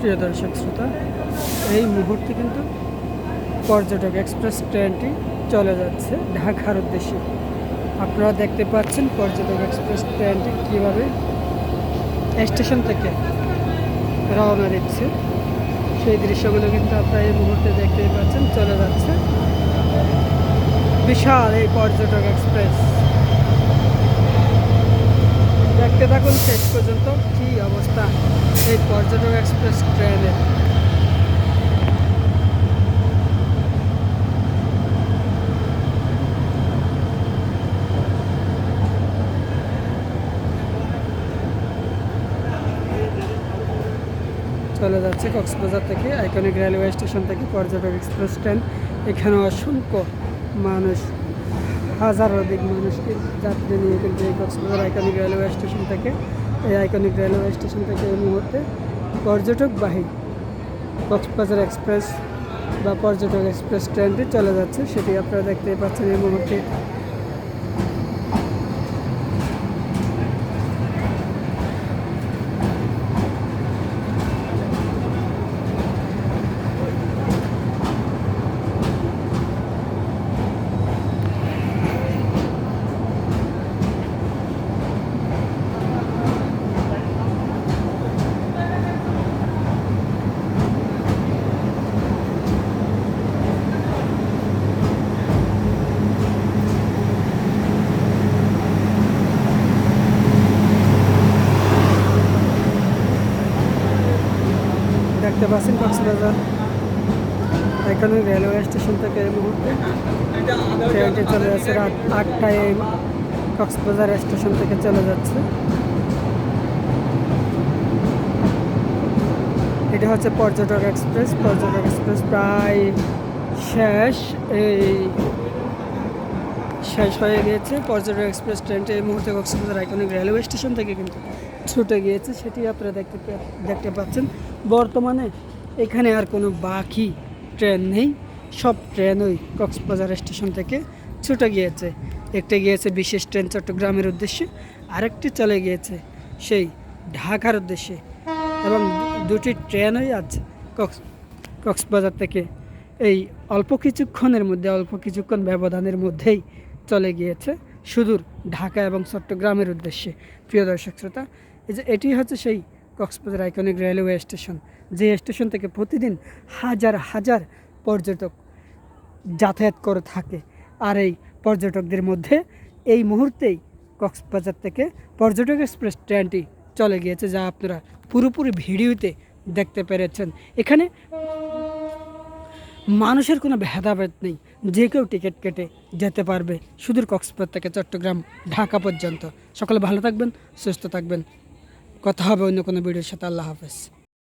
প্রিয় দর্শক শ্রোতা, এই মুহূর্তে কিন্তু পর্যটক এক্সপ্রেস ট্রেনটি চলে যাচ্ছে ঢাকার উদ্দেশ্যে। আপনারা দেখতে পাচ্ছেন পর্যটক এক্সপ্রেস ট্রেনটি কীভাবে স্টেশন থেকে রওনা দিচ্ছে। সেই দৃশ্যগুলো কিন্তু আপনারা এই মুহূর্তে দেখতেই পাচ্ছেন, চলে যাচ্ছে। বিশাল এই পর্যটক এক্সপ্রেস। দেখতে থাকুন শেষ পর্যন্ত কি অবস্থা এই পর্যটক এক্সপ্রেস ট্রেনের চলে যাচ্ছে কক্সবাজার থেকে আইকনিক রেলওয়ে স্টেশন থেকে পর্যটক এক্সপ্রেস ট্রেন এখানে অসংখ্য মানুষ, হাজার অধিক মানুষকে যাত্রী নিয়ে কিন্তু এই কক্সবাজার আইকনিক রেলওয়ে স্টেশন থেকে, এই আইকনিক রেলওয়ে স্টেশন থেকে এই মুহূর্তে পর্যটকবাহী কক্সবাজার এক্সপ্রেস বা পর্যটক এক্সপ্রেস ট্রেনটি চলে যাচ্ছে। সেটি আপনারা দেখতেই পাচ্ছেন এই মুহূর্তে। দেখতে পাচ্ছেন কক্সবাজার। এখানে রেলওয়ে স্টেশন থেকে এই মুহূর্তে ট্রেনটি চলে যাচ্ছে রাত আটটায় কক্সবাজার স্টেশন থেকে চলে যাচ্ছে। এটা হচ্ছে পর্যটক এক্সপ্রেস পর্যটক এক্সপ্রেস প্রায় শেষ এই শেষ হয়ে গিয়েছে। পর্যটক এক্সপ্রেস ট্রেনটি এই মুহূর্তে কক্সবাজার আইকনিক রেলওয়ে স্টেশন থেকে কিন্তু ছুটে গিয়েছে। সেটি আপনারা দেখতে দেখতে পাচ্ছেন। বর্তমানে এখানে আর কোনো বাকি ট্রেন নেই। সব ট্রেনই কক্সবাজার স্টেশন থেকে ছুটে গিয়েছে। একটি গিয়েছে বিশেষ ট্রেন চট্টগ্রামের উদ্দেশ্যে, আরেকটি চলে গিয়েছে সেই ঢাকার উদ্দেশ্যে। এবং দুটি ট্রেনই আজ কক্স, কক্সবাজার থেকে এই অল্প কিছুক্ষণের মধ্যে, অল্প কিছুক্ষণ ব্যবধানের মধ্যেই চলে গিয়েছে সুদূর ঢাকা এবং চট্টগ্রামের উদ্দেশ্যে। প্রিয় দর্শক শ্রোতা, এই যে এটি হচ্ছে সেই কক্সবাজার আইকনিক রেলওয়ে স্টেশন যে স্টেশন থেকে প্রতিদিন হাজার হাজার পর্যটক যাতায়াত করে থাকে। আর এই পর্যটকদের মধ্যে এই মুহূর্তেই কক্সবাজার থেকে পর্যটক এক্সপ্রেস ট্রেনটি চলে গিয়েছে, যা আপনারা পুরোপুরি ভিডিওতে দেখতে পেরেছেন। এখানে মানুষের কোনো ভেদাভেদ নেই। যে কেউ টিকিট কেটে যেতে পারবে সুদূর কক্সবাজার থেকে চট্টগ্রাম, ঢাকা পর্যন্ত। সকলে ভালো থাকবেন, সুস্থ থাকবেন। কথা হবে অন্য কোনো ভিডিওর সাথে। আল্লাহ হাফেজ।